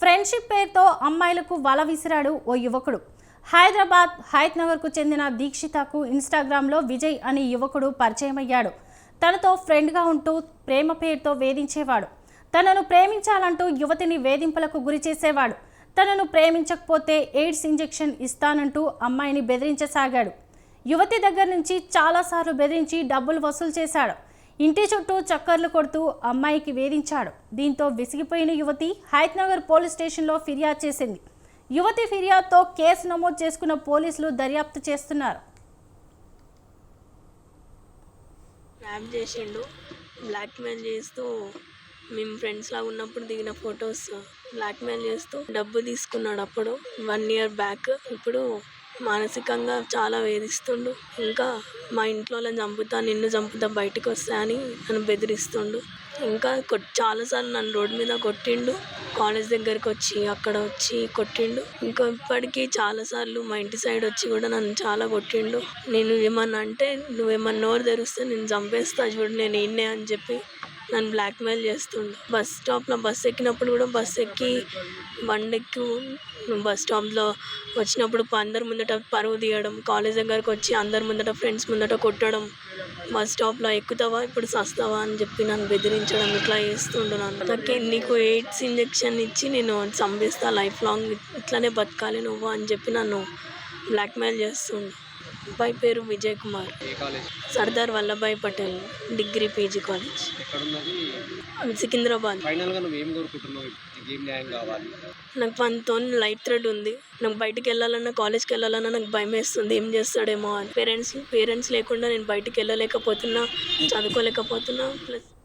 Friendship పేరుతో అమ్మాయిలకు వల విసిరాడు ఓ యువకుడు. హైదరాబాద్ హైత్నగర్కు చెందిన దీక్షితకు ఇన్స్టాగ్రామ్లో విజయ్ అనే యువకుడు పరిచయమయ్యాడు. తనతో ఫ్రెండ్గా ఉంటూ ప్రేమ పేరుతో వేధించేవాడు. తనను ప్రేమించాలంటూ యువతిని వేధింపులకు గురి చేసేవాడు. తనను ప్రేమించకపోతే ఎయిడ్స్ ఇంజెక్షన్ ఇస్తానంటూ అమ్మాయిని బెదిరించసాగాడు. యువతి దగ్గర నుంచి చాలాసార్లు బెదిరించి డబ్బులు వసూలు చేశాడు. ఇంటి చుట్టూ చక్కర్లు కొడుతూ అమ్మాయికి వేధించాడు. దీంతో విసిగిపోయిన యువతి హైత్నగర్ పోలీస్ స్టేషన్లో ఫిర్యాదు చేసింది. యువతి ఫిర్యాదుతో కేసు నమోదు చేసుకున్న పోలీసులు దర్యాప్తు చేస్తున్నారు. ర్యాప్ చేసిండు. బ్లాక్మెయిల్ చేస్తూ మేము ఫ్రెండ్స్ లాగా ఉన్నప్పుడు దిగిన ఫొటోస్ బ్లాక్మెయిల్ చేస్తూ డబ్బు తీసుకున్నాడు అప్పుడు. One year back. ఇప్పుడు మానసికంగా చాలా వేధిస్తుండు. ఇంకా మా ఇంట్లో వాళ్ళని చంపుతా నిన్ను చంపుతా బయటకు వస్తా అని నన్ను బెదిరిస్తుండు. ఇంకా చాలాసార్లు నన్ను రోడ్డు మీద కొట్టిండు. కాలేజ్ దగ్గరికి వచ్చి అక్కడ వచ్చి కొట్టిండు. ఇంకా ఇప్పటికీ చాలాసార్లు మా ఇంటి సైడ్ వచ్చి కూడా నన్ను చాలా కొట్టిండు. నేను ఏమన్నా అంటే నువ్వేమన్నా నోరు తెరిస్తే నేను చంపేస్తా చూడు నేను ఇన్నే అని చెప్పి నన్ను బ్లాక్మెయిల్ చేస్తుండు. బస్ స్టాప్లో బస్ ఎక్కినప్పుడు కూడా బస్ ఎక్కి బండెక్కి బస్ స్టాప్లో వచ్చినప్పుడు అందరి ముందట పరువు తీయడం కాలేజ్ దగ్గరకు వచ్చి అందరి ముందట ఫ్రెండ్స్ ముందట కొట్టడం బస్ స్టాప్లో ఎక్కుతావా ఇప్పుడు సస్తావా అని చెప్పి నన్ను బెదిరించడం ఇట్లా చేస్తుండు నన్ను. నాకే నీకు ఎయిడ్స్ ఇంజెక్షన్ ఇచ్చి నేను చంపేస్తా లైఫ్ లాంగ్ ఇట్లానే బతకాలి నువ్వు అని చెప్పి నన్ను బ్లాక్మెయిల్ చేస్తుండు. అబ్బాయి పేరు Vijay Kumar. Sardar Vallabhbhai Patel degree PG college. Secunderabad. నీకు మనతో లైఫ్ థ్రెడ్ ఉంది. నాకు బయటికి వెళ్ళాలన్నా కాలేజ్కి వెళ్ళాలన్నా నాకు భయం వేస్తుంది. ఏం చేస్తాడేమో అని. పేరెంట్స్ పేరెంట్స్ లేకుండా నేను బయటికి వెళ్ళలేకపోతున్నా చదువుకోలేకపోతున్నా ప్లస్